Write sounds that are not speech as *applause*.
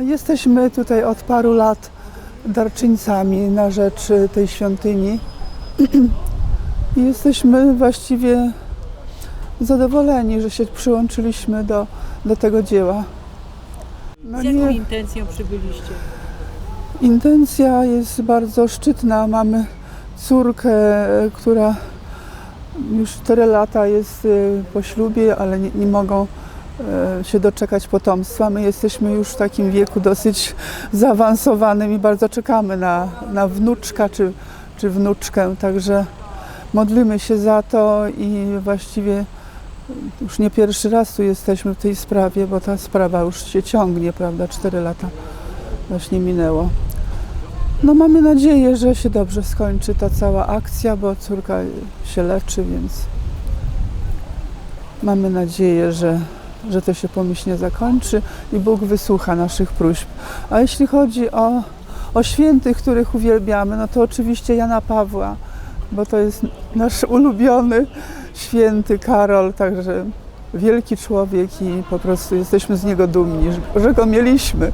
Jesteśmy tutaj od paru lat darczyńcami na rzecz y, tej świątyni. *clears throat* I jesteśmy właściwie zadowoleni, że się przyłączyliśmy do, do tego dzieła. No Z jaką nie, intencją przybyliście? intencja jest bardzo szczytna. Mamy córkę, e, która już 4 lata jest e, po ślubie, ale nie, nie mogą się doczekać potomstwa. My jesteśmy już w takim wieku dosyć zaawansowanym i bardzo czekamy na, na wnuczka czy, czy wnuczkę, także modlimy się za to i właściwie już nie pierwszy raz tu jesteśmy w tej sprawie, bo ta sprawa już się ciągnie, prawda, 4 lata właśnie minęło. No mamy nadzieję, że się dobrze skończy ta cała akcja, bo córka się leczy, więc mamy nadzieję, że, że to się pomyślnie zakończy i Bóg wysłucha naszych próśb. A jeśli chodzi o, o świętych, których uwielbiamy, no to oczywiście Jana Pawła, bo to jest nasz ulubiony święty Karol, także wielki człowiek i po prostu jesteśmy z niego dumni, że- go mieliśmy.